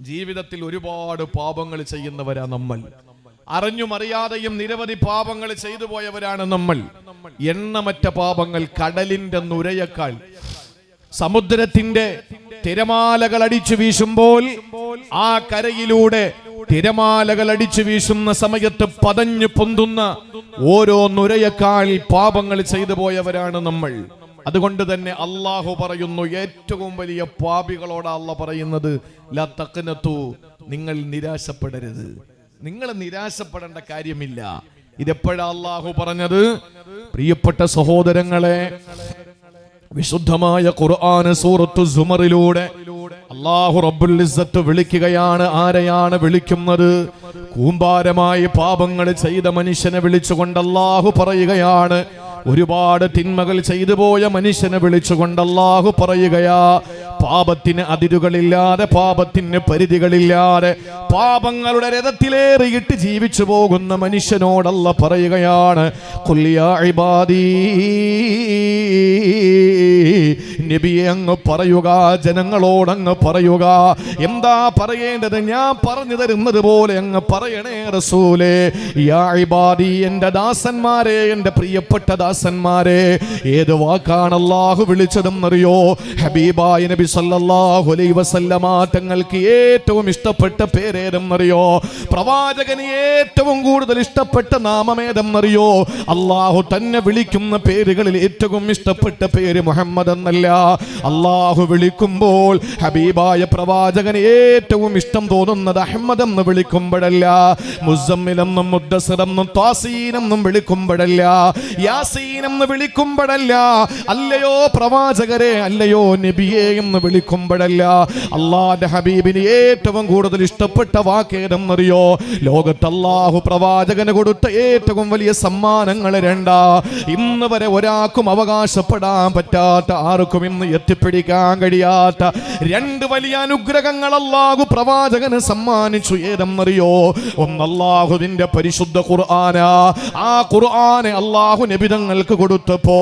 ജീവിതത്തിൽ ഒരുപാട് പാപങ്ങൾ ചെയ്യുന്നവരാ നമ്മൾ. അറിഞ്ഞും അറിയാതെയും നിരവധി പാപങ്ങൾ ചെയ്തു പോയവരാണ് നമ്മൾ. എണ്ണമറ്റ പാപങ്ങൾ കടലിന്റെ നുരയേക്കാൾ സമുദ്രത്തിന്റെ തിരമാലകൾ അടിച്ചു വീശുമ്പോൾ ആ കരയിലൂടെ തിരമാലകൾ അടിച്ചു വീശുന്ന സമയത്ത് പതഞ്ഞു പൊന്തുന്ന ഓരോ നുരയേക്കാൾ പാപങ്ങൾ ചെയ്തു പോയവരാണ് നമ്മൾ. അതുകൊണ്ട് തന്നെ അള്ളാഹു പറയുന്നു ഏറ്റവും വലിയ പാപികളോട് അള്ള പറയുന്നത് ല തക്കനത്തു നിങ്ങൾ നിരാശപ്പെടരുത്. നിങ്ങൾ നിരാശപ്പെടേണ്ട കാര്യമില്ല. ഇതെപ്പോഴാ അള്ളാഹു പറഞ്ഞത്? പ്രിയപ്പെട്ട സഹോദരങ്ങളെ വിശുദ്ധമായ ഖുർആന് സൂറത്തു സുമറിലൂടെ അള്ളാഹു ഇസ്സത്ത് വിളിക്കുകയാണ്. ആരെയാണ് വിളിക്കുന്നത്? കൂമ്പാരമായി പാപങ്ങൾ ചെയ്ത മനുഷ്യനെ വിളിച്ചുകൊണ്ട് അള്ളാഹു പറയുകയാണ്. ഒരുപാട് തിന്മകൾ ചെയ്തു പോയ മനുഷ്യനെ വിളിച്ചുകൊണ്ട് അള്ളാഹു പറയുകയാ പാപത്തിന് അതിരുകളില്ലാതെ പാപത്തിന് പരിധികളില്ലാതെ പാപങ്ങളുടെ രഥത്തിലേറിയിട്ട് ജീവിച്ചു പോകുന്ന മനുഷ്യനോടല്ല പറയുകയാണ് കൊല്ലിയാ ഇബാദീ നബിയെ അങ്ങ് പറയുക ജനങ്ങളോട് അങ്ങ് പറയുക. എന്താ പറയേണ്ടത്? ഞാൻ പറഞ്ഞു തരുന്നത് പോലെ അങ്ങ് പറയണേ റസൂലേ. യാ ഇബാദി എന്റെ ദാസന്മാരെ എന്റെ പ്രിയപ്പെട്ട ദാസന്മാരെ ഏത് വാക്കാണ് അള്ളാഹു വിളിച്ചതെന്നറിയോ? ഹബീബായി നബി സല്ലല്ലാഹു അലൈഹി വസല്ലമ തങ്ങൾക്ക് ഏറ്റവും ഇഷ്ടപ്പെട്ട പേരേതെന്നറിയോ? പ്രവാചകന് ഏറ്റവും കൂടുതൽ ഇഷ്ടപ്പെട്ട നാമമേതെന്നറിയോ? അള്ളാഹു തന്നെ വിളിക്കുന്ന പേരുകളിൽ ഏറ്റവും ഇഷ്ടപ്പെട്ട പേര് മുഹമ്മദ് എന്നല്ല. അള്ളാഹു വിളിക്കുമ്പോൾ ഹബീബായ പ്രവാചകൻ ഏറ്റവും ഇഷ്ടം തോന്നുന്നത് അഹമ്മദ് എന്ന് വിളിക്കുമ്പോഴല്ല മുസമ്മിലെന്നും മുദ്ദസറെന്നും ത്വാസീനെന്നും വിളിക്കുമ്പോഴല്ല യാസീനെന്ന് വിളിക്കുമ്പോഴല്ല അല്ലയോ പ്രവാചകരെ അല്ലയോ നബിയെ എന്ന് വിളിക്കുമ്പോഴല്ല. അള്ളാന്റെ ഹബീബിന് ഏറ്റവും കൂടുതൽ ഇഷ്ടപ്പെട്ട വാക്കേതെന്നറിയോ ലോകത്ത് അള്ളാഹു പ്രവാചകന് കൊടുത്ത ഏറ്റവും വലിയ സമ്മാനങ്ങൾ രണ്ടാ. ഇന്ന് വരെ ഒരാൾക്കും അവകാശപ്പെടാൻ പറ്റാത്ത ആർക്കും ഇന്ന് എത്തിപ്പിടിക്കാൻ കഴിയാത്ത രണ്ട് വലിയ അനുഗ്രഹങ്ങൾ അള്ളാഹു പ്രവാചകന് സമ്മാനിച്ചു. ഏതെന്നറിയോ? ഒന്നല്ലാഹുവിന്റെ പരിശുദ്ധ ഖുർആന. ആ ഖുർആനെ അള്ളാഹു നബിതങ്ങൾക്ക് കൊടുത്തപ്പോ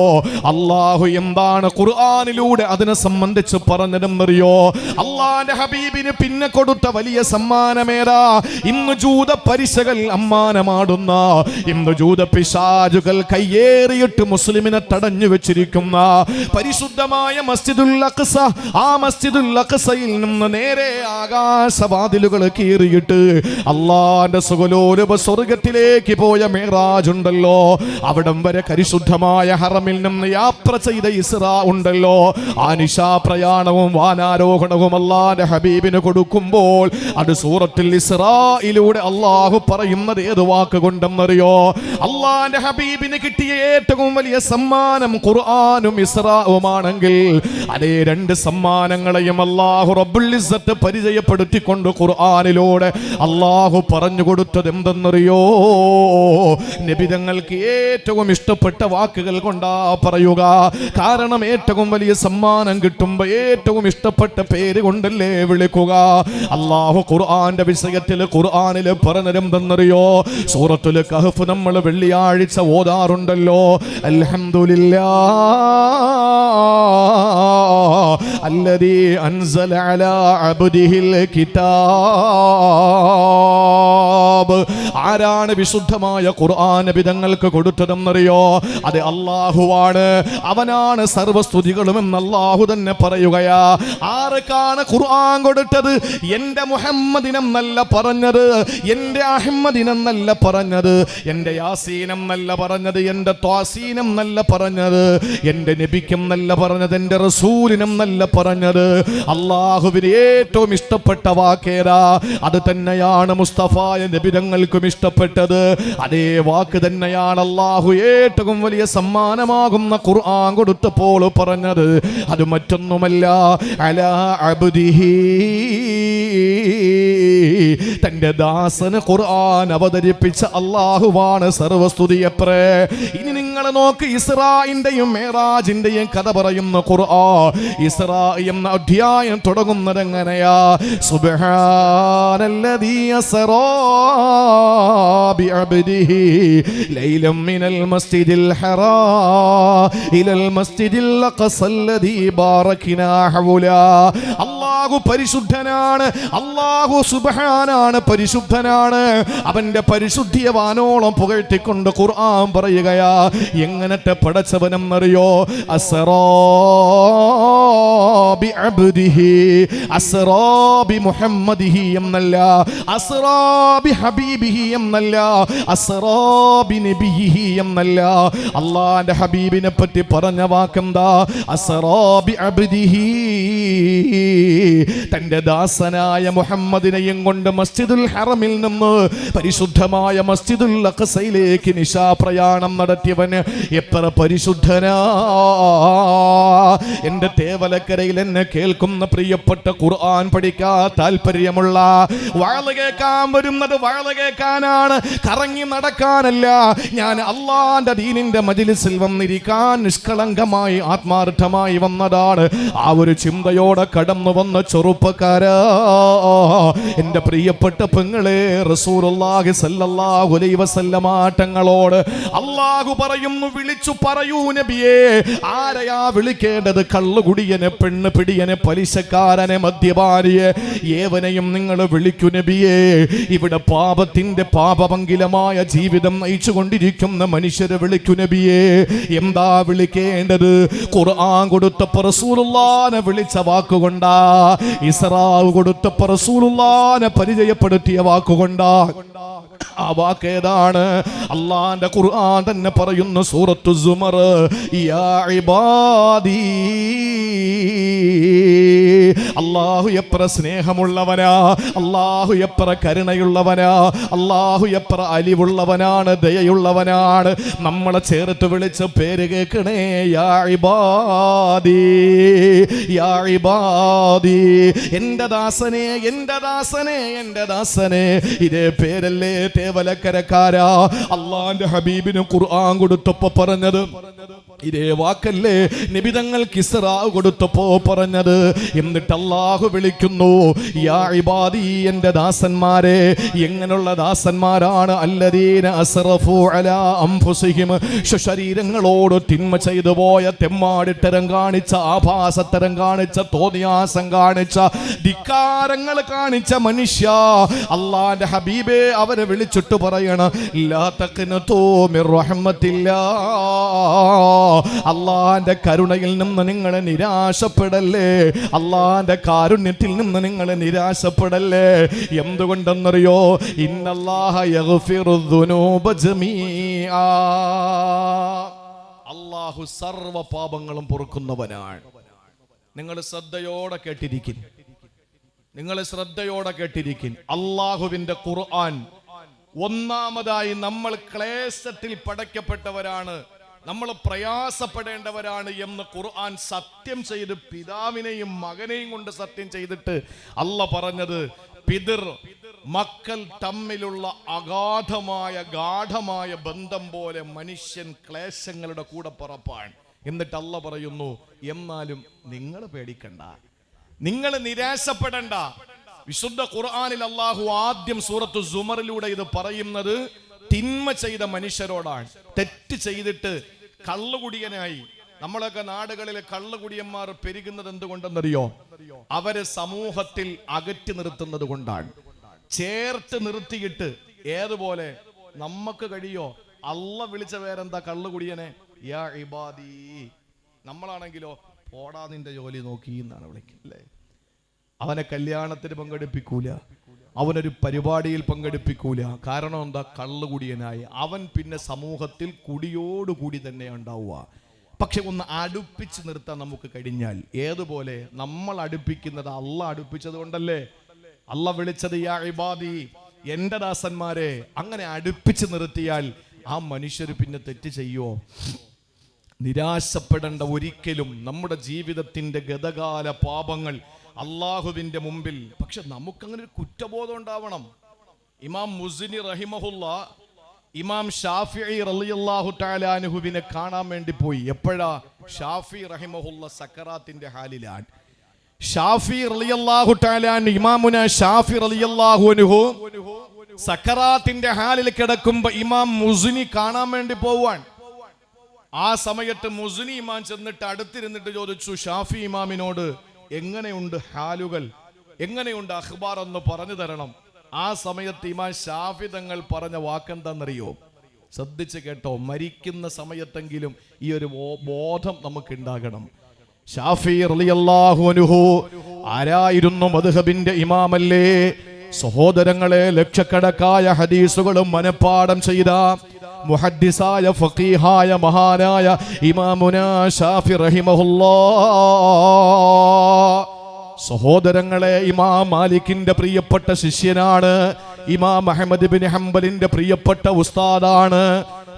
അള്ളാഹു എന്താണ് ഖുർആനിലൂടെ അതിനെ സംബന്ധിച്ച് പറഞ്ഞതെന്നറിയോ? അള്ളാന്റെ ഹബീബിന് പിന്നെ കൊടുത്ത വലിയ സമ്മാനമേതാ? ഇന്ന് ജൂത പരിശകൾ അമ്മാനമാടുന്ന ഇന്ന് ജൂത പിശാചുകൾ കയ്യേറിയിട്ട് മുസ്ലിമിനെ തടഞ്ഞു വെച്ചിരിക്കുന്ന പരിശുദ്ധമായ മസ്ജിദുൽ അഖ്സ ആ മസ്ജിദുൽ അഖ്സയിൽ നിന്ന് നേരെ ആകാശവാതിലുകൾ കീറിയിട്ട് അള്ളാന്റെ സുഗലോലുപ സ്വർഗത്തിലേക്ക് പോയ മേറാജ് ഉണ്ടല്ലോ. അവിടം വരെ കരിശുദ്ധമായ ഹറമിൽ നിന്ന് യാത്ര ചെയ്ത ഇസ്ര ഉണ്ടല്ലോ. ആ നിശാ പ്രയാണവും വാനാരോഹണവും അള്ളാന്റെ ഹബീബിന് കൊടുക്കുമ്പോൾ അത് സൂറത്തിൽ ഇസ്രായിലൂടെ അള്ളാഹു പറയുന്നത് ഏത് വാക്ക് കൊണ്ടെന്നറിയോ? അള്ളാന്റെ ഹബീബിന് കിട്ടിയ ഏറ്റവും വലിയ സമ്മാനം ഖുർആാനും ഇസ്രാവുമാണെങ്കിൽ അതേ രണ്ട് സമ്മാനങ്ങളെയും അള്ളാഹു റബ്ബുൽ ഇസ്സത്ത് പരിചയപ്പെടുത്തിക്കൊണ്ട് ഖുർആാനിലൂടെ അള്ളാഹു പറഞ്ഞു കൊടുത്തത് എന്തെന്നറിയോ? നബിതങ്ങൾക്ക് ഏറ്റവും ഇഷ്ടപ്പെട്ട വാക്കുകൾ കൊണ്ടാ പറയുക. കാരണം ഏറ്റവും വലിയ സമ്മാനം കിട്ടുമ്പോ ഏറ്റവും ഇഷ്ടപ്പെട്ട പേര് കൊണ്ടല്ലേ വിളിക്കുക? അള്ളാഹു ഖുർആന്റെ വിഷയത്തിൽ ഖുർആാനിൽ പറഞ്ഞരും തന്നറിയോ സൂറത്തുൽ കഹഫ് നമ്മൾ വെള്ളിയാഴ്ച ഓതാറുണ്ടല്ലോ. അൽഹംദുലില്ലാ الذي أنزل على عبده الكتاب ആരാണ് വിശുദ്ധമായ ഖുർആൻ വിധങ്ങൾക്ക് കൊടുത്തതെന്നറിയോ അത് അള്ളാഹുവാണ് അവനാണ് സർവസ്തുതികളും എന്ന് അള്ളാഹു തന്നെ പറയുകയാ ആർക്കാണ് ഖുർആൻ കൊടുത്തത് എന്റെ മുഹമ്മദിനെന്നല്ല പറഞ്ഞത് എന്റെ അഹമ്മദിനെന്നല്ല പറഞ്ഞത് എന്റെ യാസീനം എന്നല്ല പറഞ്ഞത് എന്റെ ത്വാസീനം എന്നല്ല പറഞ്ഞത് എന്റെ നബിക്കും എന്നല്ല പറഞ്ഞത് എന്റെ റസൂലിനും നല്ല പറഞ്ഞത്. അള്ളാഹുവിന് ഏറ്റവും ഇഷ്ടപ്പെട്ട വാക്കേരാ അത് തന്നെയാണ് മുസ്തഫായ നബിതങ്ങൾക്കും ഇഷ്ടപ്പെട്ടത്. അതേ വാക്ക് തന്നെയാണ് അള്ളാഹു ഏറ്റവും വലിയ സമ്മാനമാകുന്ന ഖുർആൻ കൊടുത്തപ്പോൾ പറഞ്ഞത്. അത് മറ്റൊന്നുമല്ല. അല അബ്ദിഹി തന്റെ ദാസന് ഖുർആൻ അവതരിപ്പിച്ച അള്ളാഹുവാണ് സർവസ്തുതിയപ്രേ. ഇനി നിങ്ങൾ നോക്ക് ഇസ്രായിന്റെയും മേറാജിന്റെയും കഥ പറയുന്ന ഖുർആൻ. ഇസ്രാ എന്ന അധ്യായം തുടങ്ങുന്നത് എങ്ങനെയാ സുബഹാനല്ലദീ അസ്റാ ഹറാ ഇലൽ മസ്ജിദിൽ അഖ്സ അല്ലദീ ബാറക്നാ ഹൗലാ. അല്ലാഹു അള്ളാഹു പരിശുദ്ധനാണ്. അള്ളാഹു സുബഹാനാണ് പരിശുദ്ധനാണ്. അവന്റെ പരിശുദ്ധിയെ വാനോളം പുകഴ്ത്തിക്കൊണ്ട് ഖുർആൻ പറയുകയാ എങ്ങനത്തെ പടച്ചവനെന്നറിയോ? അസറാബി മുഹമ്മദിഹി എന്നല്ല അസറാബി ഹബീബിഹി എന്നല്ല അസറാബി നബിയിഹി എന്നല്ല. അള്ളാന്റെ ഹബീബിനെ പറ്റി പറഞ്ഞ വാക്കെന്താ? അസറാബി അബ്ദിഹി. തന്റെ ദാസനായ മുഹമ്മദിനെയും കൊണ്ട് മസ്ജിദുൽ ഹറമിൽ നിന്ന് പരിശുദ്ധമായ മസ്ജിദുൽ അഖസയിലേക്ക് നിശാ പ്രയാണം നടത്തിയവന് എത്ര പരിശുദ്ധനാ? എന്റെ തേവലക്കരയിൽ എന്നെ കേൾക്കുന്ന പ്രിയപ്പെട്ട ഖുർആൻ പഠിക്കാൻ താല്പര്യമുള്ള വാള കേൾക്കാൻ വരുന്നത് വാള കേൾക്കാനാണ്. കറങ്ങി നടക്കാനല്ല. ഞാൻ അള്ളാന്റെ ദീനിന്റെ മജിലിസിൽ വന്നിരിക്കാൻ നിഷ്കളങ്കമായി ആത്മാർത്ഥമായി വന്നതാണ്. ആ ഒരു ചിന്തയോടെ കടന്നു വന്ന ചെറുപ്പക്കാരാ. എന്റെ പ്രിയപ്പെട്ട പെങ്ങളെ റസൂലുള്ളാഹി സല്ലല്ലാഹു അലൈഹി വസല്ലമ തങ്ങളോട് അള്ളാഹു പറയുന്നു വിളിച്ചു പറയൂ നബിയേ. ആരെയാ വിളിക്കേണ്ടത്? കള്ളുകുടിയനെ പെണ്ണ് പിടിയനെ പലിശക്കാരനെ മദ്യപാനിയെ ഏവനെയും നിങ്ങൾ വിളിക്കൂ നബിയേ. ഇവിടെ പാപത്തിന്റെ പാപമംഗിലമായ ജീവിതം നയിച്ചു കൊണ്ടിരിക്കുന്ന മനുഷ്യരെ വിളിക്കൂ നബിയേ. എന്താ വിളിക്കേണ്ടത്? ഖുർആൻ കൊടുത്ത റസൂലുള്ളാനെ വിളിച്ച വാക്കുകൊണ്ടാ. ഇസ്രാവ് കൊടുത്തപ്പോ റസൂലുള്ളാനെ പരിചയപ്പെടുത്തിയ വാക്കുകൊണ്ടാ. ആ വാക്കേതാണ് അള്ളാന്റെ ഖുർആൻ തന്നെ പറയുന്നു സൂറത്തു സുമർ. അള്ളാഹു എത്ര സ്നേഹമുള്ളവനാ. അള്ളാഹു എത്ര കരുണയുള്ളവനാ. അള്ളാഹു എത്ര അലിവുള്ളവനാണ് ദയയുള്ളവനാണ്. നമ്മളെ ചേർത്ത് വിളിച്ച പേര് കേൾക്കണേ. യാ ഇബാദി. യാ ഇബാദി. എന്റെ ദാസനെ എന്റെ ദാസനെ എന്റെ ദാസനെ. ഇതേ പേരല്ലേ തേവലക്കരക്കാരാ അള്ളാന്റെ ഹബീബിന് ഖുർആൻ കൊടുത്തപ്പോ പറഞ്ഞത്. ഇതേ വാക്കല്ലേ നിബിതങ്ങൾ കിസറാവ് കൊടുത്തപ്പോ പറഞ്ഞത്. എന്നിട്ട് അള്ളാഹു വിളിക്കുന്നു യാ ഇബാദി എന്റെ ദാസന്മാരെ എങ്ങനെയുള്ള ദാസന്മാരാണ് അല്ലദീന അസ്റഫു അലാ അംഫുസിഹിം. ശരീരങ്ങളോട് തിന്മ ചെയ്തു പോയ തെമ്മാടിത്തരം കാണിച്ച ആഭാസത്തരം കാണിച്ച തോന്നിയാസം കാണിച്ച ധിക്കാരങ്ങൾ കാണിച്ച മനുഷ്യ. അള്ളാന്റെ ഹബീബെ അവരെ വിളിച്ചിട്ട് പറയണം അള്ളാന്റെ കരുണയിൽ നിന്ന് നിങ്ങൾ നിരാശപ്പെടല്ലേ? അള്ളാന്റെ കാരുണ്യത്തിൽ നിന്ന് നിങ്ങൾ നിരാശപ്പെടല്ലേ? എന്തുകൊണ്ടെന്നറിയോ? അള്ളാഹു സർവ പാപങ്ങളും പൊറുക്കുന്നവനാണ്. നിങ്ങൾ ശ്രദ്ധയോടെ കേട്ടിരിക്കും. നിങ്ങൾ ശ്രദ്ധയോടെ കേട്ടിരിക്കും. അള്ളാഹുവിന്റെ ഖുർആൻ ഒന്നാമതായി നമ്മൾ ക്ലേശത്തിൽ പടയ്ക്കപ്പെട്ടവരാണ്. നമ്മൾ പ്രയാസപ്പെടേണ്ടവരാണ് എന്ന് ഖുർആൻ സത്യം ചെയ്ത് പിതാവിനെയും മകനെയും കൊണ്ട് സത്യം ചെയ്തിട്ട് അല്ല പറഞ്ഞത് പിതൃ മക്കൾ തമ്മിലുള്ള അഗാധമായ ഗാഠമായ ബന്ധം പോലെ മനുഷ്യൻ ക്ലേശങ്ങളുടെ കൂടെ പറപ്പാൻ. എന്നിട്ട് അല്ല പറയുന്നു എന്നാലും നിങ്ങൾ പേടിക്കണ്ട. നിങ്ങൾ നിരാശപ്പെടണ്ട. വിശുദ്ധ ഖുർആാനിൽ അള്ളാഹു ആദ്യം സൂറത്ത് സുമറിലൂടെ ഇത് പറയുന്നത് തിന്മ ചെയ്ത മനുഷ്യരോടാണ്. തെറ്റ് ചെയ്തിട്ട് കള്ളുകുടിയനായി. നമ്മളൊക്കെ നാടുകളിലെ കള്ളുകുടിയന്മാർ പെരുകുന്നത് എന്തുകൊണ്ടെന്നറിയോ? അവരെ സമൂഹത്തിൽ അകറ്റി നിർത്തുന്നത് കൊണ്ടാണ്. ചേർത്ത് നിർത്തിയിട്ട് ഏതുപോലെ? നമുക്ക് കഴിയോ? അള്ള വിളിച്ച പേരെന്താ കള്ളുകുടിയനെ? യാ ഇബാദി. നമ്മളാണെങ്കിലോ പോടാ നിന്റെ ജോലി നോക്കി എന്നാണ് വിളിക്കുന്നത് അല്ലേ അവനെ കല്യാണത്തിന് പങ്കെടുപ്പിക്കൂല. അവനൊരു പരിപാടിയിൽ പങ്കെടുപ്പിക്കൂല. കാരണം എന്താ? കള്ളുകുടിയനായി. അവൻ പിന്നെ സമൂഹത്തിൽ കുടിയോടുകൂടി തന്നെ ഉണ്ടാവുക. പക്ഷെ ഒന്ന് അടുപ്പിച്ച് നിർത്താൻ നമുക്ക് കഴിഞ്ഞാൽ ഏതുപോലെ? നമ്മൾ അടുപ്പിക്കുന്നത് അല്ല അടുപ്പിച്ചത് കൊണ്ടല്ലേ? അല്ല വിളിച്ചത് യാ ഇബാദി എന്റെ ദാസന്മാരെ. അങ്ങനെ അടുപ്പിച്ച് നിർത്തിയാൽ ആ മനുഷ്യർ പിന്നെ തെറ്റ് ചെയ്യുമോ നിരാശപ്പെടേണ്ട ഒരിക്കലും നമ്മുടെ ജീവിതത്തിന്റെ ഗതകാല പാപങ്ങൾ അള്ളാഹുവിന്റെ മുമ്പിൽ. പക്ഷെ നമുക്കങ്ങനെ ഒരു കുറ്റബോധം ഉണ്ടാവണം. ഇമാം മുസിനി റഹിമഹുല്ല ഇമാം ഷാഫി റളിയല്ലാഹു ടാലുഹുവിനെ കാണാൻ വേണ്ടി പോയി. എപ്പോഴാ? ഷാഫി റഹിമഹുല്ല സക്കറാത്തിന്റെ ഹാലിലാണ്. ഷാഫി റളിയല്ലാഹു ടാലാൻ ഇമാമുന ഷാഫി റളിയല്ലാഹു അനുഹു സക്കറാത്തിന്റെ ഹാലിൽ കിടക്കുമ്പോ ഇമാം മുസിനി കാണാൻ വേണ്ടി പോവാൻ. ആ സമയത്ത് മുസിനി ഇമാൻ ചെന്നിട്ട് അടുത്തിരുന്നിട്ട് ചോദിച്ചു ഷാഫി ഇമാമിനോട് എങ്ങനെയുണ്ട് ഹാലുകൾ? എങ്ങനെയുണ്ട് അഖ്ബാർ എന്ന് പറഞ്ഞു തരണം. ആ സമയത്ത് ഇമാം ഷാഫി തങ്ങൾ പറഞ്ഞ വാക്കെന്താണെന്നറിയോ ശ്രദ്ധിച്ച് കേട്ടോ മരിക്കുന്ന സമയത്തെങ്കിലും ഈ ഒരു ബോധം നമുക്ക് ഉണ്ടാകണം ഷാഫി റളിയല്ലാഹു അൻഹു ആരായിരുന്നു മധുഹബിന്റെ ഇമാമല്ലേ? സഹോദരങ്ങളെ ലക്ഷക്കണക്കായ ഹദീസുകളും മനഃപ്പാടം ചെയ്ത മുഹദ്ദിസായ ഫഖീഹായ മഹാനായ ഇമാമുന ഷാഫി റഹിമഹുല്ലാ. സഹോദരങ്ങളെ ഇമാം മാലിക്കിന്റെ പ്രിയപ്പെട്ട ശിഷ്യനാണ് ഇമാം അഹമ്മദ് ബിൻ ഹംബലിന്റെ പ്രിയപ്പെട്ട ഉസ്താദാണ്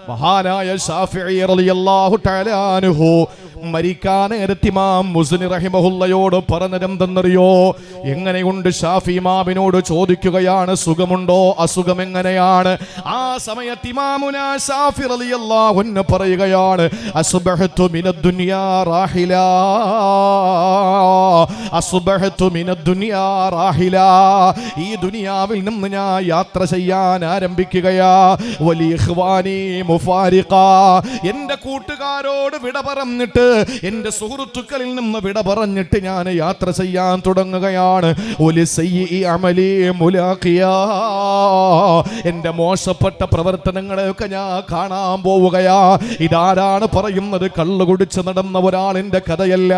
മഹാനായ ഷാഫി റളിയല്ലാഹു തആല അൻഹു. മരിക്കാൻ നേരത്ത് മുസ്ലിം റഹിമഹുല്ലയോട് പറഞ്ഞതെന്തെന്നറിയോ? എങ്ങനെയുണ്ട് ഷാഫി ഇമാമിനോട് ചോദിക്കുകയാണ് സുഖമുണ്ടോ? അസുഖം എങ്ങനെയാണ് ആ സമയത്ത് ഇമാമുന ഷാഫി റളിയല്ലാഹു അൻഹു പറയുകയാണ് മിന ദുനിയാ റാഹില അസ്ബഹത്തു മിന ദുനിയാ റാഹില ഈ ദുനിയാവിൽ നിന്ന് ഞാൻ യാത്ര ചെയ്യാൻ ആരംഭിക്കുകയാ വലിയ ഇഖ്വാനി മുഫാരിഖ. എന്റെ കൂട്ടുകാരോട് വിട പറഞ്ഞിട്ട് എന്റെ സുഹൃത്തുക്കളിൽ നിന്ന് വിട പറഞ്ഞിട്ട് ഞാൻ യാത്ര ചെയ്യാൻ തുടങ്ങുകയാണ്. എന്റെ മോശപ്പെട്ട പ്രവർത്തനങ്ങളെയൊക്കെ ഞാൻ കാണാൻ പോവുകയാ. ഇതാരാണ് പറയുന്നത്? കള്ളു കുടിച്ച് നടന്ന ഒരാളിന്റെ കഥയല്ല.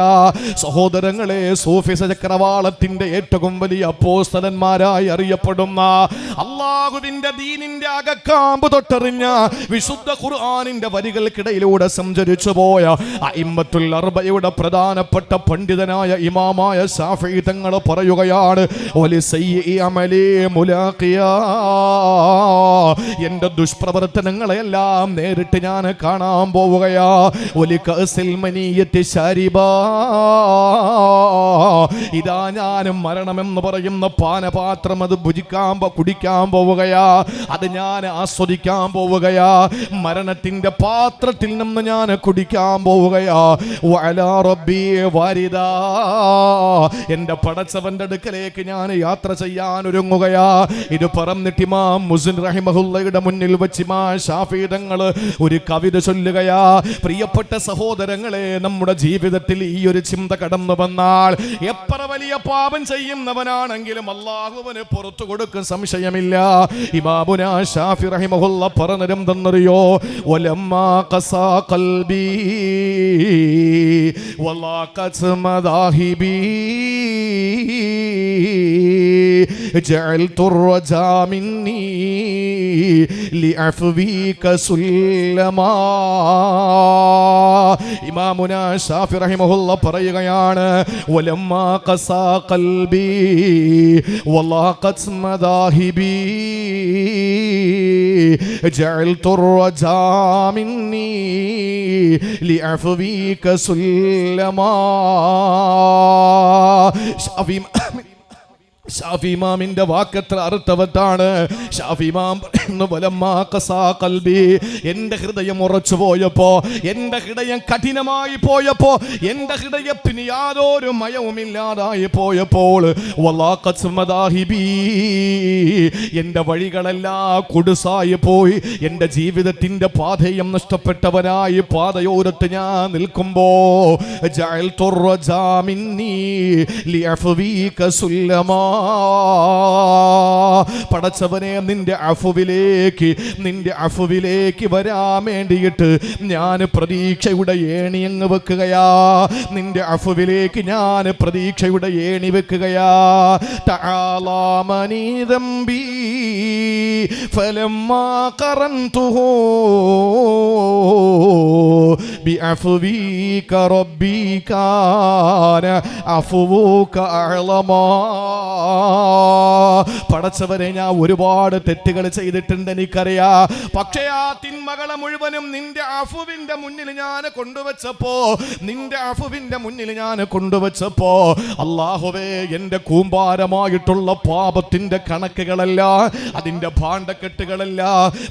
സഹോദരങ്ങളെ സൂഫി ചക്രവാളത്തിന്റെ ഏറ്റവും വലിയ അപ്പോസ്തലന്മാരായി അറിയപ്പെടുന്ന അള്ളാഹുവിന്റെ ദീനിന്റെ അകക്കാമ്പ് തൊട്ടറിഞ്ഞ വിശുദ്ധ ഖുർആാനിന്റെ വരികൾക്കിടയിലൂടെ സഞ്ചരിച്ചു പോയ അയിമ്മത്തുൽ അർബയുടെ പ്രധാനപ്പെട്ട പണ്ഡിതനായ ഇമാമായ ഷാഫി തങ്ങൾ പറയുകയാണ് എന്റെ ദുഷ്പ്രവർത്തനങ്ങളെല്ലാം നേരിട്ട് ഞാൻ കാണാൻ പോവുകയാ. ഇതാ ഞാൻ മരണമെന്ന് പറയുന്ന പാനപാത്രം അത് ഭുജിക്കാൻ കുടിക്കാൻ പോവുകയാ. അത് ഞാൻ ആസ്വദിക്കാൻ പോവുകയാ. മരണത്തിന്റെ പാത്രത്തിൽ നിന്ന് ഞാൻ കുടിക്കാൻ പോവുകയാ. എന്റെ പടച്ചവന്റെ അടുക്കലേക്ക് ഞാൻ യാത്ര ചെയ്യാൻ ഒരുങ്ങുകയാ. ഇത് പറഞ്ഞിട്ട് ഇമാം മുസ്ലിം റഹിമഹുല്ലയുടെ മുന്നിൽ വെച്ചിമാ ഇമാ ഒരു കവിത ചൊല്ലുകയാ. പ്രിയപ്പെട്ട സഹോദരങ്ങളെ നമ്മുടെ ജീവിതത്തിൽ ഈ ഒരു ചിന്ത കടന്നു വന്നാൽ എത്ര വലിയ പാപം ചെയ്യുന്നവനാണെങ്കിലും അള്ളാഹുവിന് പുറത്തു കൊടുക്കും സംശയമില്ല. ഇമാമുന ഷാഫി റഹിമഹുല്ല പറഞ്ഞതും തന്നറിയോ? ഒലമ്മാ കസാ ഖൽബി വലാഖത് മദാഹിബി جعلت الرجاء مني لعفويك سلما ഇമാമുന ഷാഫി റഹിമഹുല്ല പറയുകയാണ് വലമ്മാ ഖസാ ഖൽബി വലാഖത് മദാഹിബി جعلت الرجاء مني لعفويك سلما. ഷാഫി ഷാഫി ഇമാമിന്റെ വാക്കത്ര അർത്ഥവത്താണ് ഷാഫി ഇമാം കൽബി എന്റെ ഹൃദയം ഉറച്ചു പോയപ്പോ എന്റെ ഹൃദയം കഠിനമായി പോയപ്പോ എന്റെ ഹൃദയത്തിന് യാതൊരു മയവുമില്ലാതായി പോയപ്പോൾ എന്റെ വഴികളെല്ലാം കുടുസായി പോയി. എന്റെ ജീവിതത്തിന്റെ പാതയം നഷ്ടപ്പെട്ടവനായി പാതയോരത്ത് ഞാൻ നിൽക്കുമ്പോ ജാൽ തുറ ജാമിന്നീ സുല്ലമാ. പടച്ചവനെ നിന്റെ അഫുവിലേക്ക് നിന്റെ അഫുവിലേക്ക് വരാൻ വേണ്ടിയിട്ട് ഞാൻ പ്രതീക്ഷയുടെ ഏണി അങ്ങ് വെക്കുകയാ നിന്റെ അഫുവിലേക്ക് ഞാൻ പ്രതീക്ഷയുടെ ഏണി വെക്കുകയാ തആലാമനി ദംബി ഫലമ്മാ ഖറൻതുഹു بعفوك ربي كان عفوك أعلما പടച്ചവരെ ഞാൻ ഒരുപാട് തെറ്റുകൾ ചെയ്തിട്ടുണ്ട് എനിക്കറിയാ. പക്ഷേ ആ തിന്മകളെ മുഴുവനും നിന്റെ അഫുവിന്റെ മുന്നിൽ ഞാൻ കൊണ്ടുവച്ചപ്പോ നിന്റെ അഫുവിന്റെ മുന്നിൽ ഞാൻ കൊണ്ടുവച്ചപ്പോ അള്ളാഹുവേ എന്റെ കൂമ്പാരമായിട്ടുള്ള പാപത്തിന്റെ കണക്കുകളല്ല അതിന്റെ ഭാണ്ഡക്കെട്ടുകളല്ല.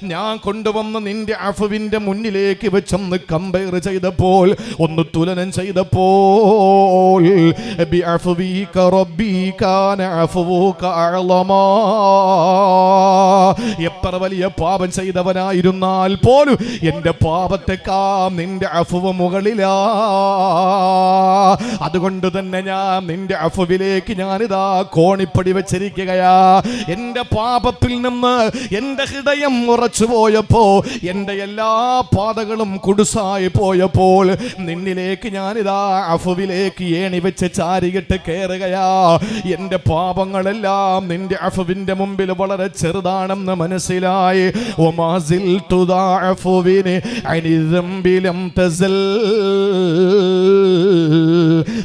ഞാൻ കൊണ്ടുവന്ന് നിന്റെ അഫുവിന്റെ മുന്നിലേക്ക് വെച്ചൊന്ന് കമ്പയർ ചെയ്തപ്പോൾ ഒന്ന് തുലനം ചെയ്തപ്പോൾ എത്ര വലിയ പാപം ചെയ്തവനായിരുന്നാൽ പോലും എന്റെ കാം നിന്റെ അഫുവ മുകളിലാ. അതുകൊണ്ട് തന്നെ ഞാൻ നിന്റെ അഫുവിലേക്ക് ഞാനിതാ കോണിപ്പടി വെച്ചിരിക്കുകയാ. എന്റെ പാപത്തിൽ നിന്ന് എന്റെ ഹൃദയം ഉറച്ചു പോയപ്പോ എന്റെ എല്ലാ പാതകളും കുടുസായി പോയപ്പോൾ നിന്നിലേക്ക് ഞാനിതാ അഫുവിലേക്ക് ഏണി വെച്ച് ചാരിയിട്ട് കയറുകയാ എന്റെ പാപങ്ങളെല്ലാം നിന്റെ അഫുവിന്റെ മുമ്പിൽ വളരെ ചെറുതാണെന്ന് മനസ്സിലായി ഒമാസിൽ തുതാഫുവിന് അനിതമ്പിലം തസൽ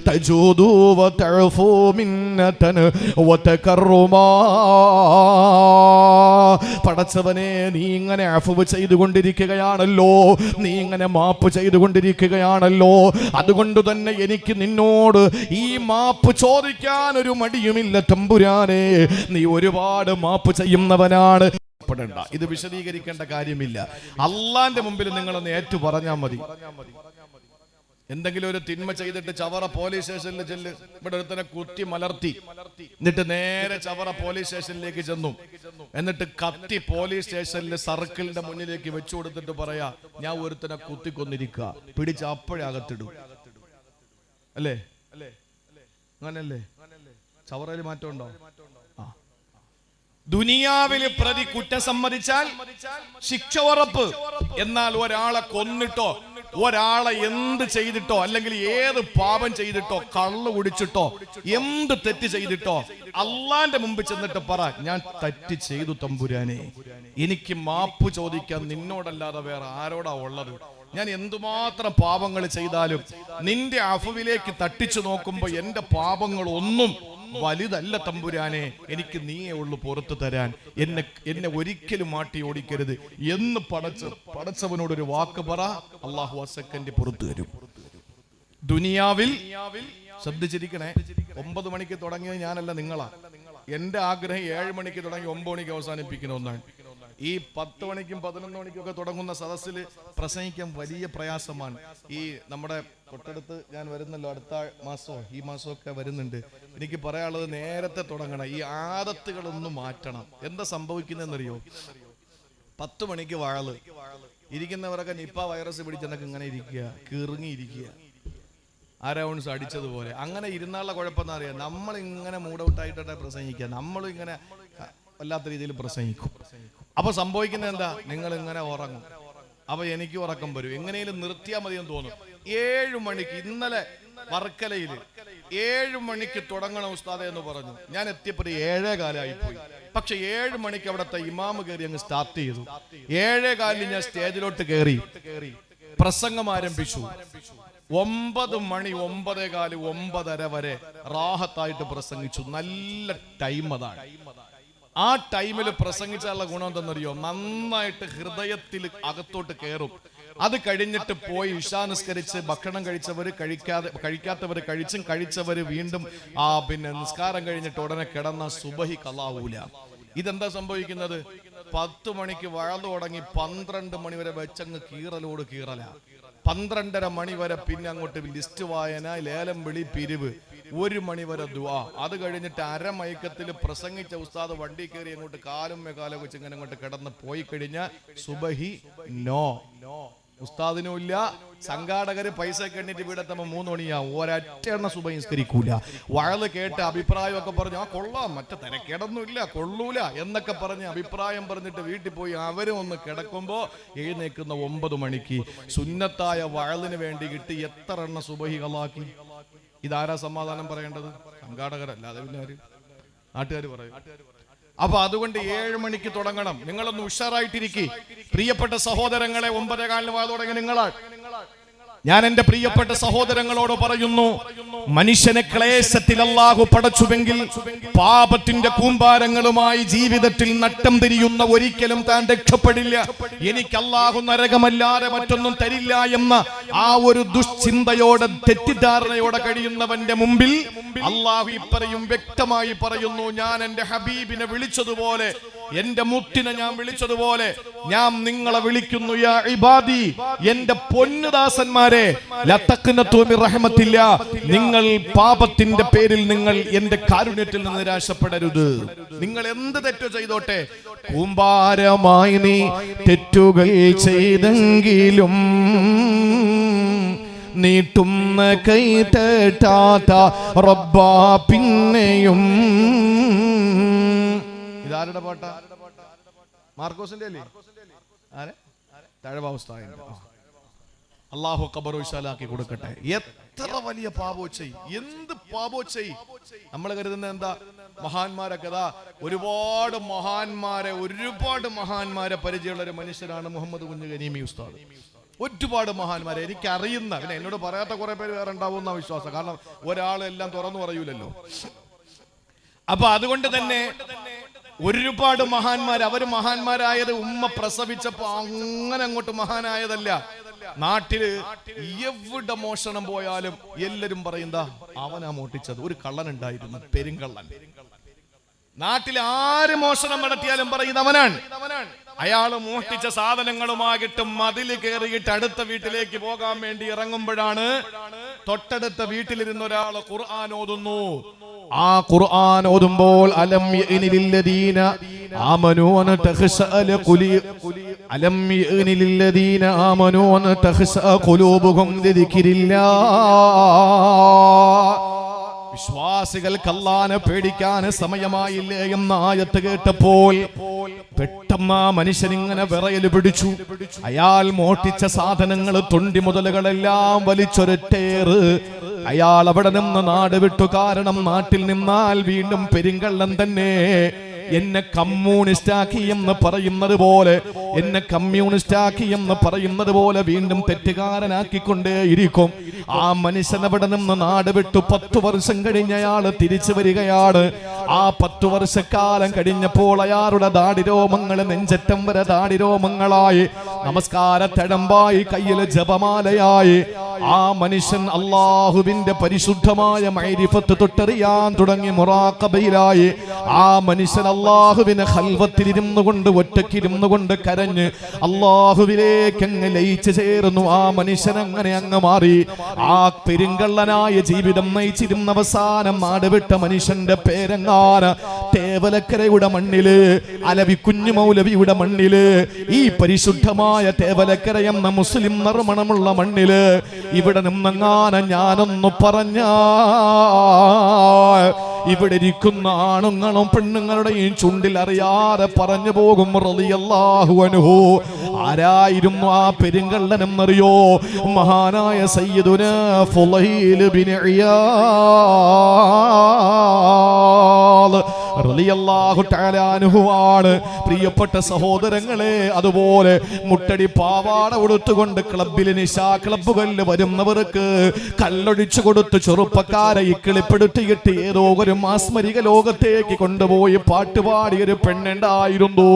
تجود وتعفو منة وتكرما പടച്ചവനെ നീ ഇങ്ങനെ അഫവ് ചെയ്തുകൊണ്ടിരിക്കുകയാണല്ലോ. നീ ഇങ്ങനെ മാപ്പ് ചെയ്തുകൊണ്ടിരിക്കുകയാണല്ലോ. അതുകൊണ്ട് തന്നെ എനിക്ക് നിന്നോട് ഈ മാപ്പ് ചോദിക്കാൻ ഒരു മടിയുമില്ല തമ്പുരാനെ. നീ ഒരുപാട് മാപ്പ് ചെയ്യുന്നവനാണ്. ഇത് വിശദീകരിക്കേണ്ട കാര്യമില്ല. അള്ളാന്റെ മുമ്പിൽ നിങ്ങളൊന്ന് ഏറ്റു പറഞ്ഞാൽ മതി. എന്തെങ്കിലും ഒരു തിന്മ ചെയ്തിട്ട് ചവറ പോലീസ് സ്റ്റേഷനിൽ ചെല്ല്. ഇവിടെ ഒരുത്തനെ കുത്തി മലർത്തി. എന്നിട്ട് നേരെ ചവറ പോലീസ് സ്റ്റേഷനിലേക്ക് ചെന്നു. എന്നിട്ട് കത്തി പോലീസ് സ്റ്റേഷനിൽ സർക്കിളിന്റെ മുന്നിലേക്ക് വെച്ചു കൊടുത്തിട്ട് പറയാ ഞാൻ ഒരുത്തനെ കുത്തിക്കൊന്നിരിക്കുക പിടിച്ച പിടിച്ച് അപ്പോഴേ അകത്തിടും. അല്ലേ? അങ്ങനല്ലേ? ചവറയിൽ മാറ്റം ഉണ്ടോ ദുനിയാവിൽ പ്രതി കുറ്റം സമ്മതിച്ചാൽ ശിക്ഷ ഉറപ്പ്. എന്നാൽ ഒരാളെ കൊന്നിട്ടോ ഒരാളെ എന്ത് ചെയ്തിട്ടോ അല്ലെങ്കിൽ ഏത് പാപം ചെയ്തിട്ടോ കള്ളു കുടിച്ചിട്ടോ എന്ത് തെറ്റ് ചെയ്തിട്ടോ അള്ളാന്റെ മുമ്പ് ചെന്നിട്ട് പറ ഞാൻ തെറ്റ് ചെയ്തു തമ്പുരാനെ. എനിക്ക് മാപ്പ് ചോദിക്കാൻ നിന്നോടല്ലാതെ വേറെ ആരോടാ ഉള്ളത്? ഞാൻ എന്തുമാത്രം പാപങ്ങൾ ചെയ്താലും നിന്റെ അഫുവിലേക്ക് തട്ടിച്ചു നോക്കുമ്പോ എന്റെ പാപങ്ങൾ ഒന്നും വലുതല്ല തമ്പുരാനെ എനിക്ക് നീയേ ഉള്ളു പുറത്തു തരാൻ. എന്നെ എന്നെ ഒരിക്കലും മാട്ടി ഓടിക്കരുത്. എന്ന് പടച്ച് പടച്ചവനോടൊരു വാക്ക് പറ അള്ളാഹു ആ സെക്കൻഡ് പുറത്തു തരും. ദുനിയാവിൽ ശ്രദ്ധിച്ചിരിക്കണേ ഒമ്പത് മണിക്ക് തുടങ്ങിയത് ഞാനല്ല നിങ്ങളാ. എന്റെ ആഗ്രഹം ഏഴ് മണിക്ക് തുടങ്ങി ഒമ്പത് മണിക്ക് അവസാനിപ്പിക്കുന്ന ഒന്നാണ്. ഈ പത്ത് മണിക്കും പതിനൊന്ന് മണിക്കും ഒക്കെ തുടങ്ങുന്ന സദസ്സിൽ പ്രസംഗിക്കാൻ വലിയ പ്രയാസമാണ്. ഈ നമ്മുടെ തൊട്ടടുത്ത് ഞാൻ വരുന്നല്ലോ അടുത്ത മാസമോ ഈ മാസമോ ഒക്കെ വരുന്നുണ്ട്. എനിക്ക് പറയാനുള്ളത് നേരത്തെ തുടങ്ങണം. ഈ ആദത്തുകളൊന്നും മാറ്റണം. എന്താ സംഭവിക്കുന്നതെന്നറിയോ? പത്ത് മണിക്ക് വാഴൽ ഇരിക്കുന്നവരൊക്കെ നിപ്പ വൈറസ് പിടിച്ചെന്നൊക്കെ ഇങ്ങനെ ഇരിക്കുക കിറുങ്ങിയിരിക്കുക. ആരൗൺസ് അടിച്ചതുപോലെ. അങ്ങനെ ഇരുന്നാളെ കുഴപ്പമെന്ന് അറിയാം? നമ്മൾ ഇങ്ങനെ മൂഡ് ഔട്ടായിട്ടെ പ്രസംഗിക്കുക. നമ്മളിങ്ങനെ വല്ലാത്ത രീതിയിൽ പ്രസംഗിക്കും. അപ്പൊ സംഭവിക്കുന്നത് എന്താ? നിങ്ങൾ ഇങ്ങനെ ഉറങ്ങും. അപ്പൊ എനിക്ക് ഉറക്കം വരും. എങ്ങനെയും നിർത്തിയാൽ മതി എന്ന് തോന്നും. ഏഴു മണിക്ക് ഇന്നലെ വർക്കലയിൽ ഏഴു മണിക്ക് തുടങ്ങണം ഉസ്താദെ എന്ന് പറഞ്ഞു. ഞാൻ എത്തിയപ്പോൾ ഏഴേ കാലമായി പോയി. പക്ഷെ ഏഴ് മണിക്ക് അവിടുത്തെ ഇമാമ് കയറി അങ്ങ് സ്റ്റാർട്ട് ചെയ്തു. ഏഴേ കാലിൽ ഞാൻ സ്റ്റേജിലോട്ട് കയറി. പ്രസംഗം ആരംഭിച്ചു. ഒമ്പത് മണി ഒമ്പതേ കാൽ ഒമ്പതര വരെ റാഹത്തായിട്ട് പ്രസംഗിച്ചു. നല്ല ടൈം അതാണ്. ആ ടൈമിൽ പ്രസംഗിച്ചാലുള്ള ഗുണം എന്തെന്നറിയോ? നന്നായിട്ട് ഹൃദയത്തിൽ അകത്തോട്ട് കയറും. അത് കഴിഞ്ഞിട്ട് പോയി ഇഷാനുസ്കരിച്ച് ഭക്ഷണം കഴിച്ചവർ കഴിക്കാതെ കഴിക്കാത്തവർ കഴിച്ചും കഴിച്ചവർ വീണ്ടും ആ പിന്നെ നിസ്കാരം കഴിഞ്ഞിട്ട് ഉടനെ കിടന്ന സുബഹി കലാവൂല. ഇതെന്താ സംഭവിക്കുന്നത്? പത്ത് മണിക്ക് വഴന്നു തുടങ്ങി പന്ത്രണ്ട് മണി വരെ വെച്ചങ്ങ് കീറലോട് കീറല. പന്ത്രണ്ടര മണി വരെ പിന്നെ അങ്ങോട്ട് ലിസ്റ്റ് വായന ലേലം വിളി പിരിവ്. ഒരു മണി വരെ അത് കഴിഞ്ഞിട്ട് അരമയക്കത്തിൽ പ്രസംഗിച്ച ഉസ്താദ് വണ്ടി കയറി അങ്ങോട്ട് കാലും മേകാലം വെച്ച് ഇങ്ങനെ അങ്ങോട്ട് കിടന്ന് പോയി കഴിഞ്ഞാൽ സുബഹി നോ. ഉസ്താദിനും ഇല്ല സംഘാടകര് പൈസ കണ്ടിട്ട് വീടെത്തുമ്പോ മൂന്ന് മണിയാ ഒരൊറ്റ എണ്ണ സുബ നിസ്കരിക്കൂല. വഴൽ കേട്ട് അഭിപ്രായമൊക്കെ പറഞ്ഞു ആ കൊള്ളാം മറ്റേ തിരക്കേടൊന്നും ഇല്ല കൊള്ളൂല എന്നൊക്കെ പറഞ്ഞ് അഭിപ്രായം പറഞ്ഞിട്ട് വീട്ടിൽ പോയി അവരും ഒന്ന് കിടക്കുമ്പോ എഴുന്നേക്കുന്ന ഒമ്പത് മണിക്ക് സുന്നത്തായ വഴലിന് വേണ്ടി കിട്ടി എത്ര എണ്ണ സുബഹികളാക്കി ഇതാരാ സമാധാനം പറയേണ്ടത്? സംഘാടകരല്ല അത് പിന്നെ ആര്? നാട്ടുകാർ പറയും. അപ്പൊ അതുകൊണ്ട് ഏഴ് മണിക്ക് തുടങ്ങണം. നിങ്ങളൊന്ന് ഉഷാറായിട്ടിരിക്കി. പ്രിയപ്പെട്ട സഹോദരങ്ങളെ ഒമ്പതേ കാലിന് വാ തുടങ്ങി നിങ്ങളാണ് ഞാൻ എന്റെ പ്രിയപ്പെട്ട സഹോദരങ്ങളോട് പറയുന്നു മനുഷ്യനെ ക്ലേശത്തിൽ അല്ലാഹു പടച്ചുവെങ്കിൽ പാപത്തിന്റെ കൂമ്പാരങ്ങളുമായി ജീവിതത്തിൽ നട്ടം തിരിയുന്ന ഒരിക്കലും താൻ രക്ഷപ്പെടില്ല. എനിക്ക് അല്ലാഹു നരകമല്ലാതെ മറ്റൊന്നും തരില്ല എന്ന ആ ഒരു ദുശ്ചിന്തയോടെ തെറ്റിദ്ധാരണയോടെ കഴിയുന്നവന്റെ മുമ്പിൽ അള്ളാഹു ഇപ്പറയും വ്യക്തമായി പറയുന്നു ഞാൻ എന്റെ ഹബീബിനെ വിളിച്ചതുപോലെ എന്റെ മുത്തിനെ ഞാൻ വിളിച്ചതുപോലെ ഞാൻ നിങ്ങളെ വിളിക്കുന്നു യാ ഇബാദി എന്റെ പൊന്നുദാസന്മാരെ മിർ റഹ്മത്തില്ല. നിങ്ങൾ പാപത്തിന്റെ പേരിൽ നിങ്ങൾ എന്റെ കാരുണ്യത്തിൽ നിന്ന് നിരാശപ്പെടരുത്. നിങ്ങൾ എന്ത് തെറ്റോ ചെയ്തോട്ടെ. കൂമ്പാരമായി നീ തെറ്റുകൾ ചെയ്തെങ്കിലും നീട്ടുന്ന കൈ തേട്ടാത്ത റബ്ബാ പിന്നെയും. ഇതാരുടെ പാട്ടാ? മാർക്കോസിന്റെ അല്ലേ? ആരെ? തഴവാവസ്ഥ അള്ളാഹു കബറോശാലാക്കി കൊടുക്കട്ടെ. എത്ര വലിയ പാപോച്ചൈ എന്ത് പാപോച്ചൈ നമ്മൾ കരുതുന്ന എന്താ? മഹാന്മാരൊക്കെ ദാ ഒരുപാട് മഹാന്മാരെ ഒരുപാട് മഹാന്മാരെ പരിചയമുള്ള ഒരു മനുഷ്യരാണ് മുഹമ്മദ് കുഞ്ഞു കനീമി ഉസ്താദ്. ഒരുപാട് മഹാന്മാരെ. എനിക്കറിയുന്ന പിന്നെ എന്നോട് പറയാത്ത കുറെ പേര് വേറെ ഉണ്ടാവും വിശ്വാസം. കാരണം ഒരാളെല്ലാം തുറന്നു പറയൂലല്ലോ. അപ്പൊ അതുകൊണ്ട് തന്നെ ഒരുപാട് മഹാന്മാർ അവർ മഹാന്മാരായത് ഉമ്മ പ്രസവിച്ചപ്പോ അങ്ങനെ അങ്ങോട്ട് മഹാനായതല്ല. നാട്ടിൽ എവിടെ മോഷണം പോയാലും എല്ലാരും പറയുന്ന അവനാ മോട്ടിച്ചത് ഒരു കള്ളൻ ഉണ്ടായിരുന്നു പെരുങ്കള്ളൻ. നാട്ടിൽ ആര് മോഷണം നടത്തിയാലും പറയുന്ന അവനാണ്. അയാൾ മോഷ്ടിച്ച സാധനങ്ങളുമായിട്ട് മതിൽ കയറിയിട്ട് അടുത്ത വീട്ടിലേക്ക് പോകാൻ വേണ്ടി ഇറങ്ങുമ്പോഴാണ് തൊട്ടടുത്ത വീട്ടിലിരുന്ന ഒരാൾ ഖുർആൻ ഓതുന്നു. ആ ഖുർആൻ ഓതുമ്പോൾ അലം ആമനു അൻ അലം യഅ്നിലില്ലദീന ആമനു അൻ തഖ്ശഅ ഖുലൂബുഹും ലിദിക്രില്ലാ. വിശ്വാസികൾക്ക് പേടിക്കാൻ സമയമായില്ലേ എന്ന ആയത്ത് കേട്ടപ്പോൾ പെട്ടെന്ന് ആ മനുഷ്യൻ ഇങ്ങനെ വിറയൽ പിടിച്ചു. അയാൾ മോട്ടിച്ച സാധനങ്ങൾ തൊണ്ടി മുതലുകളെല്ലാം വലിച്ചൊരറ്റേറ്. അയാൾ അവിടെ നിന്ന് നാട് വിട്ടു. കാരണം നാട്ടിൽ നിന്നാൽ വീണ്ടും പെരിങ്കള്ളം തന്നെ. എന്നെ കമ്മ്യൂണിസ്റ്റ് ആക്കി എന്ന് പറയുന്നത് പോലെ എന്നെ കമ്മ്യൂണിസ്റ്റ് ആക്കി എന്ന് പറയുന്നത് പോലെ വീണ്ടും തെറ്റുകാരനാക്കിക്കൊണ്ടേ ഇരിക്കും ആ മനുഷ്യൻ അവിടെ നിന്ന് നാട് വിട്ടു പത്തു വർഷം കഴിഞ്ഞ അയാൾ തിരിച്ചു വരികയാണ്. ആ പത്തു വർഷക്കാലം കഴിഞ്ഞപ്പോൾ അയാളുടെ ദാടിരോമങ്ങൾ നെഞ്ചറ്റം വരെ ദാടിരോമങ്ങളായി. നമസ്കാര തടമ്പായി കയ്യിൽ ജപമാലയായി. ആ മനുഷ്യൻ അള്ളാഹുവിന്റെ പരിശുദ്ധമായ മൈരിഫത്ത് തൊട്ടറിയാൻ തുടങ്ങി മുറാക്കബയിലായി. ആ മനുഷ്യൻ അള്ളാഹുവിനെ ഹൽവത്തിലിരുന്നു കൊണ്ട് ഒറ്റക്കിരുന്നു കൊണ്ട് കരഞ്ഞ് അള്ളാഹുവിലേക്ക് അങ്ങ് ലയിച്ചു ചേർന്നു. ആ മനുഷ്യൻ അങ്ങനെ അങ്ങ് മാറി. ആ പെരുങ്കള്ളനായ ജീവിതം നയിച്ചിരുന്ന അവസാനം നാടുവിട്ട മനുഷ്യന്റെ പേരങ്ങാന തേവലക്കരയുടെ മണ്ണിൽ അലവി കുഞ്ഞു മൗലവിയുടെ മണ്ണിൽ ഈ പരിശുദ്ധമായ തേവലക്കര എന്ന മുസ്ലിം നിർമ്മണമുള്ള മണ്ണിൽ ഇവിടെ നിന്നങ്ങാന ഞാനൊന്ന് പറഞ്ഞ ഇവിടെ ഇരിക്കുന്ന ആണുങ്ങളും പെണ്ണുങ്ങളുടെയും ചുണ്ടിൽ അറിയാതെ പറഞ്ഞു പോകും. റളിയല്ലാഹു അൻഹു. ആരായിരുന്നു ആ പെരുങ്കള്ളനെന്നറിയോ? മഹാനായ സയ്യിദുന ഫുലൈൽ ബിൻ ആണ് പ്രിയപ്പെട്ട സഹോദരങ്ങളെ അതുപോലെ മുട്ടടി പാവാട ഉടുത്തുകൊണ്ട് ക്ലബിൽ നിശാ ക്ലബുകളിൽ വരുന്നവർക്ക് കല്ലൊഴിച്ചു കൊടുത്ത് ചെറുപ്പക്കാരെ ഇക്കിളിപ്പെടുത്തിയിട്ട് ഏതോ ഒരു മാസ്മരിക ലോകത്തേക്ക് കൊണ്ടുപോയി പാട്ടുപാടി ഒരു പെണ്ണുണ്ടായിരുന്നു.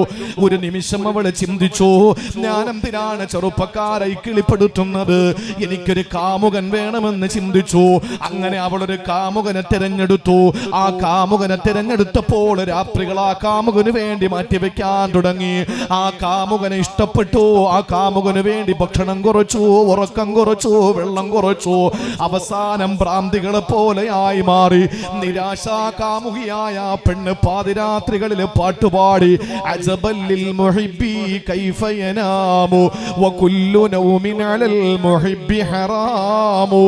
ഒരു നിമിഷം അവൾ ചിന്തിച്ചു ഞാൻ എന്തിനാണ് ചെറുപ്പക്കാരെ ഇക്കിളിപ്പെടുത്തുന്നത് എനിക്കൊരു കാമുകൻ വേണമെന്ന് ചിന്തിച്ചു. അങ്ങനെ അവളൊരു കാമുകനെ തിരഞ്ഞെടുത്തു. ആ കാമുകനെ തിരഞ്ഞെടുത്തപ്പോൾ രാത്രികൾ ആ കാമുകന് വേണ്ടി മാറ്റിവെക്കാൻ തുടങ്ങി. ആ കാമുകനെ ഇഷ്ടപ്പെട്ടു. ആ കാമുകന് വേണ്ടി ഭക്ഷണം കുറച്ചു ഉറക്കം കുറച്ചു വെള്ളം കുറച്ചു. അവസാനം ഭ്രാന്തികളെ പോലെയായി മാറി. നിരാശാ കാമുകിയായ പെണ്ണ് പാതിരാത്രികളിൽ പാട്ടുപാടി അജബല്ലിൽ മുഹിബി വകുല്ലു ഹറാമു.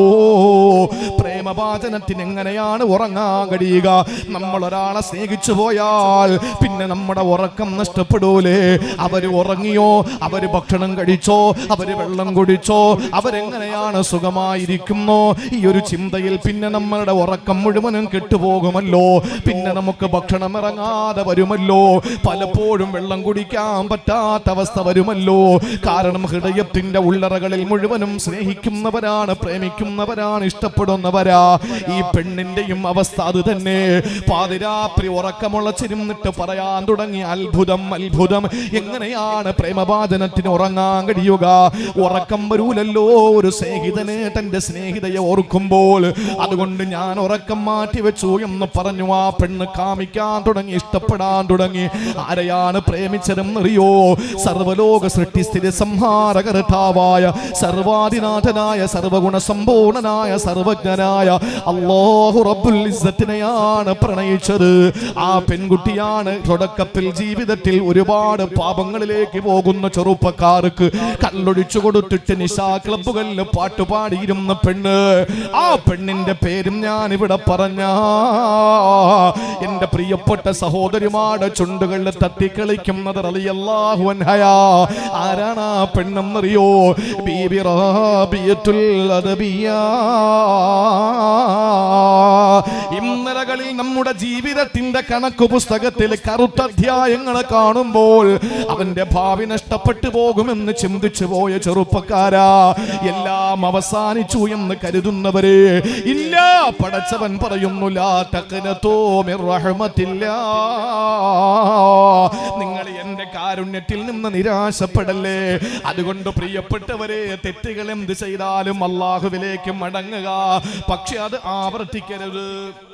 പ്രേമവാചനത്തിന് എങ്ങനെയാണ് ഉറങ്ങാൻ കഴിയുക? നമ്മൾ ഒരാളെ സ്നേഹിച്ചു പോയാൽ പിന്നെ നമ്മുടെ ഉറക്കം നഷ്ടപ്പെടൂലേ? അവർ ഉറങ്ങിയോ? അവർ ഭക്ഷണം കഴിച്ചോ? അവർ വെള്ളം കുടിച്ചോ? അവരെങ്ങനെയാണ് സുഖമായിരിക്കുന്നോ? ഈ ഒരു ചിന്തയിൽ പിന്നെ നമ്മളുടെ ഉറക്കം മുഴുവനും കെട്ടുപോകുമല്ലോ. പിന്നെ നമുക്ക് ഭക്ഷണം ഇറങ്ങാതെ വരുമല്ലോ. പലപ്പോഴും വെള്ളം കുടിക്കാൻ പറ്റാത്ത അവസ്ഥ വരുമല്ലോ. കാരണം ഹൃദയത്തിന്റെ ഉള്ളറകളിൽ മുഴുവനും സ്നേഹിക്കുന്നവരാണ് പ്രേമിക്കുന്നവരാണ് ഇഷ്ടപ്പെടുന്നവരാ. ഈ പെണ്ണിന്റെയും അവസ്ഥ അത് തന്നെ. പാതിരാത്രി ഉറക്കമുളച്ചിരുന്നിട്ട് പറയാൻ തുടങ്ങി. അത്ഭുതം അത്ഭുതം. എങ്ങനെയാണ് പ്രേമവാചനത്തിന് ഉറങ്ങാൻ കഴിയുക? ഉറക്കം വരൂലല്ലോ ഒരു സ്നേഹിതന് തന്റെ സ്നേഹിതയെ ഓർക്കുമ്പോൾ. അതുകൊണ്ട് ഞാൻ ഉറക്കം മാറ്റി വെച്ചു എന്ന് പറഞ്ഞു ആ പെണ്ണ് കാമിക്കാൻ തുടങ്ങി ഇഷ്ടപ്പെടാൻ തുടങ്ങി. ആരെയാണ് പ്രേമിച്ചതെന്നറിയോ? സർവലോക സൃഷ്ടിസ്ഥിതി സംഹാരകർത്താവായ സർവാധിനാഥനായ സർവഗുണ സമ്പൂർണനായ സർവജ്ഞനായ അല്ലാഹു റബ്ബുൽ ഇസ്സത്തിനെയാണ് പ്രണയിച്ചത്. ആ പെൺകുട്ടിയാണ് തുടക്കത്തിൽ ജീവിതത്തിൽ ഒരുപാട് പാപങ്ങളിലേക്ക് പോകുന്ന ചെറുപ്പക്കാർക്ക് കല്ലൊഴിച്ചു കൊടുത്തിട്ട് നിശാ ക്ലബുകളിൽ പാട്ടുപാടിയിരുന്ന പെണ്ണ് ആ പെണ്ണിന്റെ പേരും ഞാൻ ഇവിടെ പറഞ്ഞ. എന്റെ പ്രിയപ്പെട്ട സഹോദരിമാരുടെ ചുണ്ടുകളിൽ തട്ടിക്കളിക്കുന്നത് റളിയല്ലാഹു അൻഹയാ. ആരാണ് ആ പെണ്ണെന്നറിയോ? ബീബി റാബിയത്തുൽ അദബിയാ. ഇന്നലകളിൽ നമ്മുടെ ജീവിതത്തിന്റെ കണക്ക് പുസ്തകത്തിൽ കറുത്ത അധ്യായങ്ങളെ കാണുമ്പോൾ അവന്റെ ഭാവി നഷ്ടപ്പെട്ടു പോകുമെന്ന് ചിന്തിച്ചു പോയ ചെറുപ്പക്കാരാ. എല്ലാം അവസാനിച്ചു എന്ന് കരുതുന്നവരെ ഇല്ല പടച്ചവൻ പറയുന്നു നിങ്ങൾ എന്റെ കാരുണ്യത്തിൽ നിന്ന് നിരാശപ്പെടല്ലേ? അതുകൊണ്ട് പ്രിയപ്പെട്ടവരെ തെറ്റുകൾ എന്ത് ചെയ്താലും അള്ളാഹുവിലേക്ക് മടങ്ങുക. പക്ഷെ അത് ആവർത്തിക്കരുത്. up.